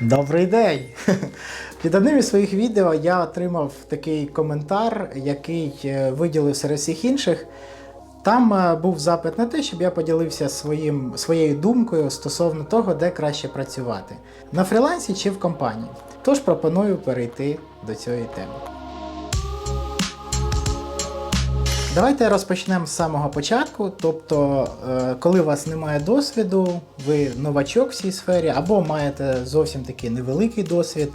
Добрий день! Під одним із своїх відео я отримав такий коментар, який е, виділив серед всіх інших. Там е, був запит на те, щоб я поділився своїм, своєю думкою стосовно того, де краще працювати на фрілансі чи в компанії. Тож пропоную перейти до цієї теми. Давайте розпочнемо з самого початку. Тобто, е, коли у вас немає досвіду, ви новачок в цій сфері, або маєте зовсім такий невеликий досвід,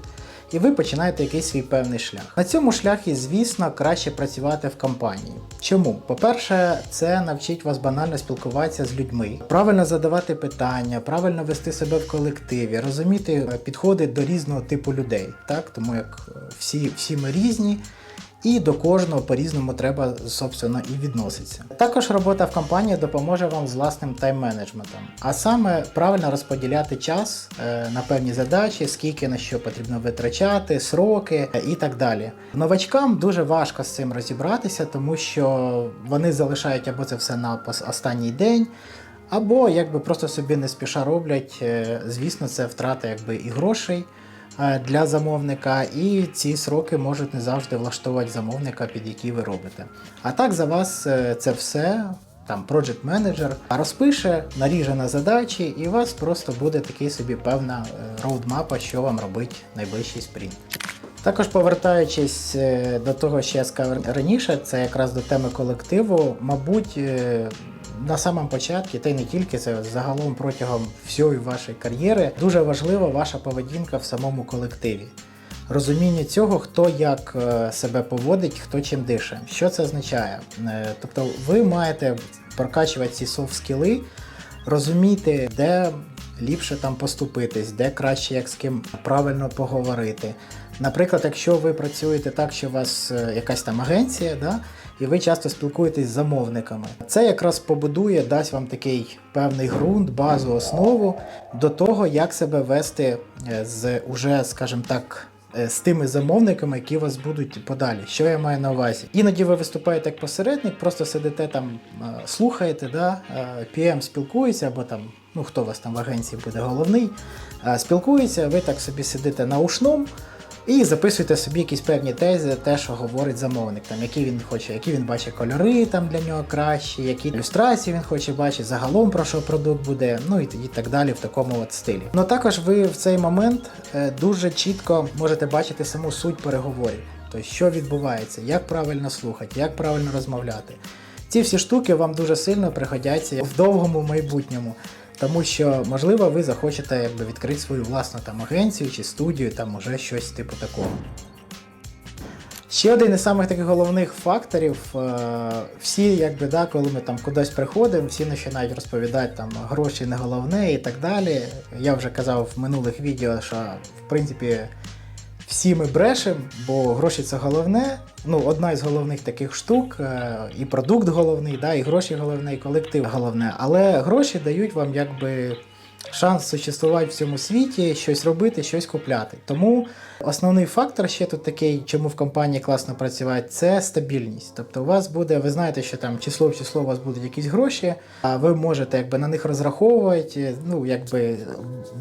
і ви починаєте якийсь свій певний шлях. На цьому шляхі, звісно, краще працювати в компанії. Чому? По-перше, це навчить вас банально спілкуватися з людьми, правильно задавати питання, правильно вести себе в колективі, розуміти е, підходи до різного типу людей. Так? Тому як е, всі, всі ми різні. І до кожного по-різному треба, собственно, і відноситися. Також робота в компанії допоможе вам з власним тайм-менеджментом, а саме правильно розподіляти час е, на певні задачі, скільки на що потрібно витрачати, сроки е, і так далі. Новачкам дуже важко з цим розібратися, тому що вони залишають або це все на останній день. Або якби просто собі не спіша роблять, Е, звісно, це втрата якби і грошей для замовника, і ці сроки можуть не завжди влаштовувати замовника, під який ви робите. А так за вас е, це все. Там project менеджер розпише, наріже на задачі, і у вас просто буде такий собі певна е, роудмапа, що вам робить найближчий спринт. Також повертаючись е, до того, що я сказав раніше, це якраз до теми колективу, мабуть, е, на самому початку, та й не тільки це загалом протягом всієї вашої кар'єри, дуже важлива ваша поведінка в самому колективі. Розуміння цього, хто як е, себе поводить, хто чим дише. Що це означає? Е, Тобто ви маєте прокачувати ці софт-скіли, розуміти, де ліпше там поступитись, де краще як з ким правильно поговорити. Наприклад, якщо ви працюєте так, що у вас е, якась там агенція, да, і ви часто спілкуєтесь з замовниками, це якраз побудує, дасть вам такий певний ґрунт, базу, основу до того, як себе вести е, з уже, скажімо так. е, З тими замовниками, які вас будуть подалі. Що я маю на увазі? Іноді ви виступаєте як посередник, просто сидите там, слухаєте, да? PM спілкується, або там, ну хто у вас там в агенції буде головний, спілкується, ви так собі сидите наушном і записуєте собі якісь певні тези, те, що говорить замовник, там, які він хоче, які він бачить кольори там для нього кращі, які ілюстрації він хоче бачити, загалом про що продукт буде, ну і, і так далі в такому от стилі. Ну також ви в цей момент е, дуже чітко можете бачити саму суть переговорів. Тобто, що відбувається, як правильно слухати, як правильно розмовляти. Ці всі штуки вам дуже сильно пригодяться в довгому майбутньому. Тому що, можливо, ви захочете якби, відкрити свою власну там агенцію чи студію, там уже щось типу такого. Ще один із самих таких головних факторів, е, всі, якби, да, коли ми там кудись приходимо, всі починають розповідати там гроші не головне і так далі. Я вже казав в минулих відео, що в принципі всі ми брешемо, бо гроші це головне. Ну, одна із головних таких штук, е, і продукт головний, да, і гроші головне, і колектив головне. Але гроші дають вам якби шанс существувати в цьому світі, щось робити, щось купляти. Тому основний фактор ще тут такий, чому в компанії класно працювати, це стабільність. Тобто у вас буде, ви знаєте, що там число в число у вас будуть якісь гроші, а ви можете якби на них розраховувати. Ну, якби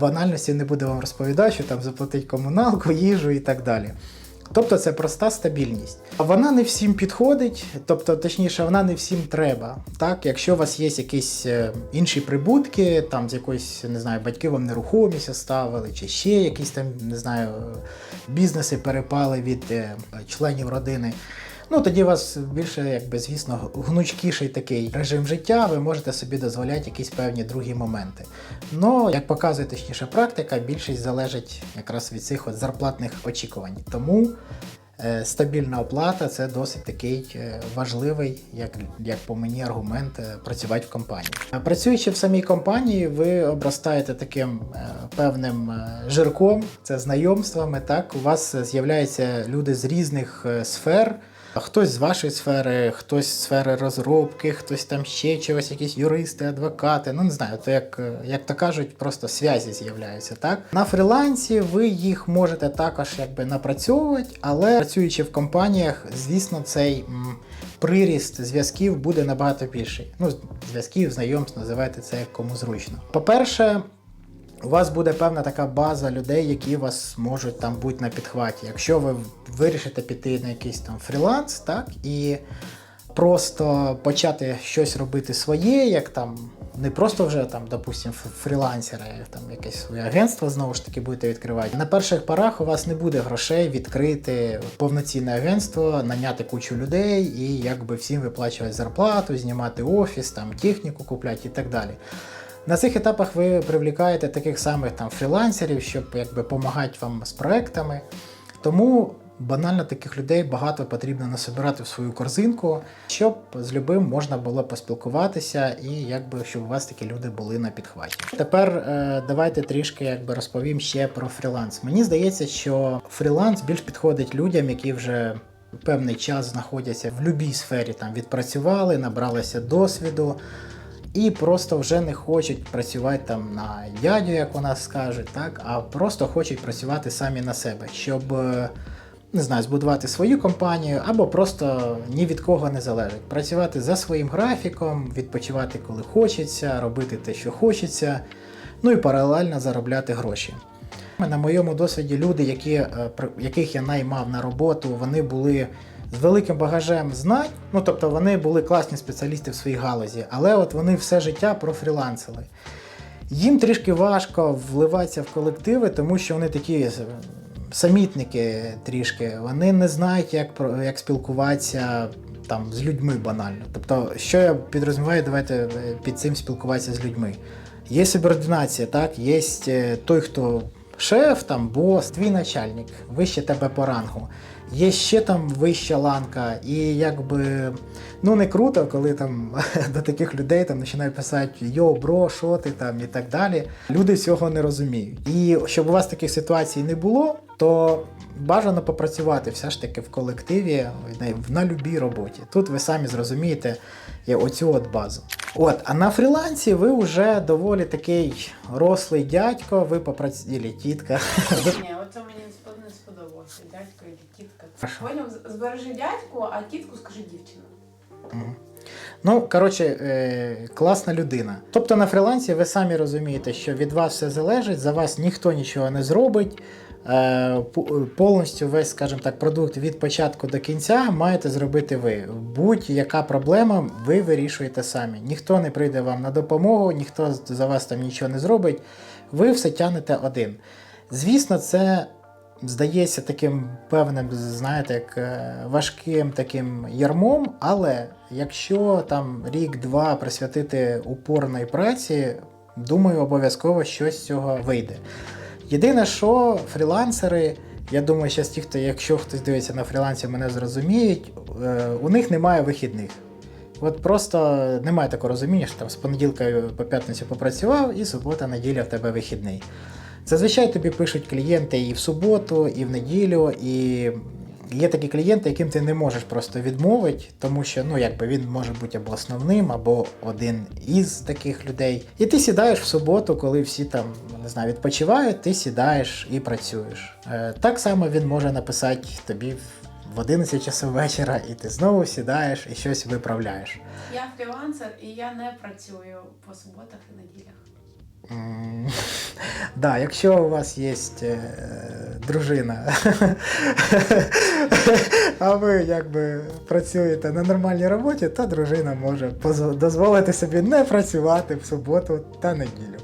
банальності не буде вам розповідати, що там заплатить комуналку, їжу і так далі. Тобто це проста стабільність. Вона не всім підходить, тобто, точніше, вона не всім треба. Так, якщо у вас є якісь е, інші прибутки, там з якоїсь, не знаю, батьки вам нерухомість ставили, чи ще якісь там, не знаю, бізнеси перепали від е, членів родини. Ну тоді у вас більше, якби, звісно, гнучкіший такий режим життя, ви можете собі дозволяти якісь певні другі моменти. Ну, як показує точніше практика, більшість залежить якраз від цих от зарплатних очікувань. Тому е, стабільна оплата це досить такий е, важливий, як, як по мені, аргумент е, працювати в компанії. Працюючи в самій компанії, ви обростаєте таким певним жирком, це знайомствами. Так, у вас з'являються люди з різних сфер. Хтось з вашої сфери, хтось з сфери розробки, хтось там ще чогось, якісь юристи, адвокати. Ну не знаю, то як, як то кажуть, просто зв'язі з'являються. Так на фрілансі ви їх можете також якби напрацьовувати, але працюючи в компаніях, звісно, цей м, приріст зв'язків буде набагато більший. Ну, зв'язків, знайомств, називайте це як кому зручно. По-перше, у вас буде певна така база людей, які вас можуть там бути на підхваті. Якщо ви вирішите піти на якийсь там фріланс, так, і просто почати щось робити своє, як там. Не просто вже там, допустим, ф- фрілансери, там якесь своє агентство знову ж таки будете відкривати. На перших порах у вас не буде грошей відкрити повноцінне агентство, наняти кучу людей і якби всім виплачувати зарплату, знімати офіс, там техніку купляти і так далі. На цих етапах ви привлікаєте таких самих там фрілансерів, щоб якби допомагати вам з проектами. Тому банально таких людей багато потрібно насобирати в свою корзинку, щоб з любим можна було поспілкуватися і якби щоб у вас такі люди були на підхваті. Тепер е, давайте трішки якби розповім ще про фріланс. Мені здається, що фріланс більш підходить людям, які вже певний час знаходяться в будь-якій сфері, там відпрацювали, набралися досвіду і просто вже не хочуть працювати там на дядю, як у нас скажуть, так, а просто хочуть працювати самі на себе, щоб е, не знаю, збудувати свою компанію або просто ні від кого не залежить. Працювати за своїм графіком, відпочивати коли хочеться, робити те, що хочеться, ну і паралельно заробляти гроші. На моєму досвіді люди, які, е, яких я наймав на роботу, вони були з великим багажем знань, ну тобто вони були класні спеціалісти в своїй галузі, але от вони все життя профрілансили. Їм трішки важко вливатися в колективи, тому що вони такі самітники трішки. Вони не знають, як, як спілкуватися там, з людьми банально. Тобто, що я підрозуміваю, давайте е, під цим спілкуватися з людьми. Є субординація, так, є е, той, хто шеф, там, бос, твій начальник, вище тебе по рангу. Є ще там вища ланка, і якби ну не круто, коли там до таких людей там починають писати йо, бро, що ти там і так далі. Люди цього не розуміють. І щоб у вас таких ситуацій не було, то бажано попрацювати все ж таки в колективі на, любій роботі. Тут ви самі зрозумієте оцю от базу. От, а на фрілансі ви вже доволі такий рослий дядько, ви попрацювали тітка. Ні, оце мені не спод- не сподобалося. Дядько і тітка. Хорошо. Поняв, збережи дядьку, а тітку скажи дівчина. Ну, коротше, е, класна людина. Тобто на фрілансі ви самі розумієте, що від вас все залежить, за вас ніхто нічого не зробить. Е, пу- повністю весь, скажімо так, продукт від початку до кінця маєте зробити ви. Будь-яка проблема, ви вирішуєте самі. Ніхто не прийде вам на допомогу, ніхто за вас там нічого не зробить. Ви все тягнете один. Звісно, це здається таким певним, знаєте, як е, важким таким ярмом, але якщо там рік-два присвятити упорної праці, думаю, обов'язково щось з цього вийде. Єдине, що фрілансери, я думаю, що ті, хто, якщо хтось дивиться на фрілансі, мене зрозуміють, е, у них немає вихідних. От просто немає такого розуміння, що там з понеділка по п'ятницю попрацював, і субота, неділя в тебе вихідний. Зазвичай тобі пишуть клієнти і в суботу, і в неділю, і є такі клієнти, яким ти не можеш просто відмовити, тому що ну, якби він може бути або основним, або один із таких людей. І ти сідаєш в суботу, коли всі там не знаю, відпочивають, ти сідаєш і працюєш. Е, так само він може написати тобі в- в 11 часов вечора, і ти знову сідаєш і щось виправляєш. Я фрілансер і я не працюю по суботах і неділях. Да, якщо у вас є е, дружина, а ви якби працюєте на нормальній роботі, то дружина може дозволити собі не працювати в суботу та неділю.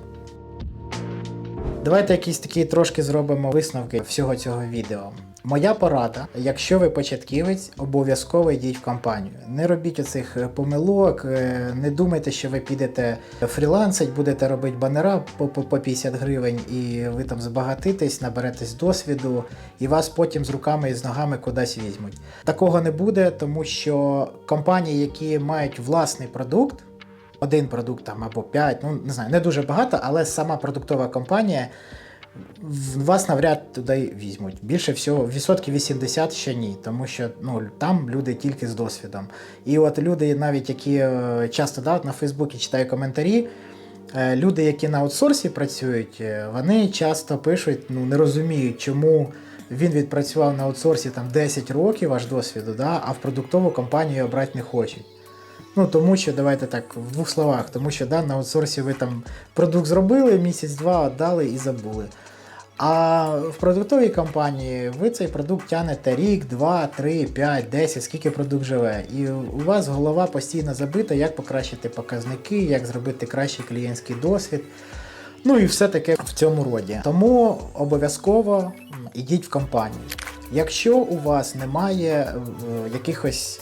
Давайте якісь такі трошки зробимо висновки всього цього відео. Моя порада, якщо ви початківець, обов'язково йдіть в компанію. Не робіть оцих е, помилок, е, не думайте, що ви підете фрілансить, будете робити банера по, по, по 50 гривень, і ви там збагатитесь, наберетесь досвіду, і вас потім з руками і з ногами кудись візьмуть. Такого не буде, тому що компанії, які мають власний продукт, один продукт там або п'ять, ну не знаю, не дуже багато, але сама продуктова компанія вас навряд туди візьмуть. Більше всього, відсотків 80 ще ні, тому що ну, там люди тільки з досвідом. І от люди, навіть які е, часто да, на Фейсбуці читаю коментарі, е, люди, які на аутсорсі працюють, е, вони часто пишуть, ну не розуміють, чому. Він відпрацював на аутсорсі там 10 років аж досвіду, да, а в продуктову компанію його брати не хочуть. Ну, тому що, давайте так, в двох словах, тому що да, на аутсорсі ви там продукт зробили, місяць-два віддали і забули. А в продуктовій компанії ви цей продукт тянете рік, два, три, п'ять, десять, скільки продукт живе. І у вас голова постійно забита, як покращити показники, як зробити кращий клієнтський досвід. Ну і все таке в цьому роді. Тому обов'язково м, ідіть в компанію. Якщо у вас немає е, якихось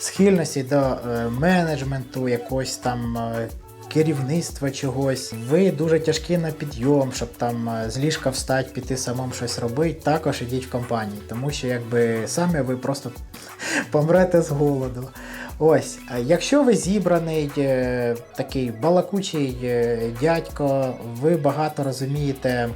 схильності до е, менеджменту, якогось там е, керівництва чогось, ви дуже тяжкі на підйом, щоб там е, з ліжка встати, піти самому щось робити, також ідіть в компанію, тому що якби самі ви просто помрете з голоду. Ось, якщо ви зібраний, такий балакучий дядько, ви багато розумієте,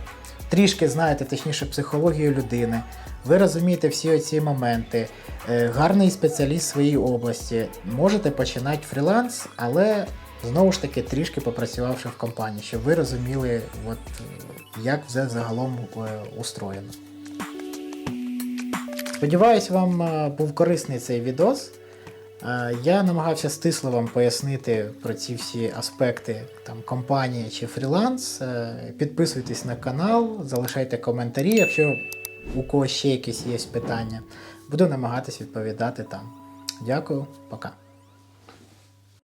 трішки знаєте, точніше, психологію людини, ви розумієте всі оці моменти, е, гарний спеціаліст в своїй області, можете починати фріланс, але знову ж таки трішки попрацювавши в компанії, щоб ви розуміли, от, як все загалом е, устроєно. Сподіваюсь, вам е, був корисний цей відос. Я намагався стисло вам пояснити про ці всі аспекти там, компанії чи фріланс. Е, Підписуйтесь на канал, залишайте коментарі, якщо у когось ще якісь є питання. Буду намагатись відповідати там. Дякую, пока.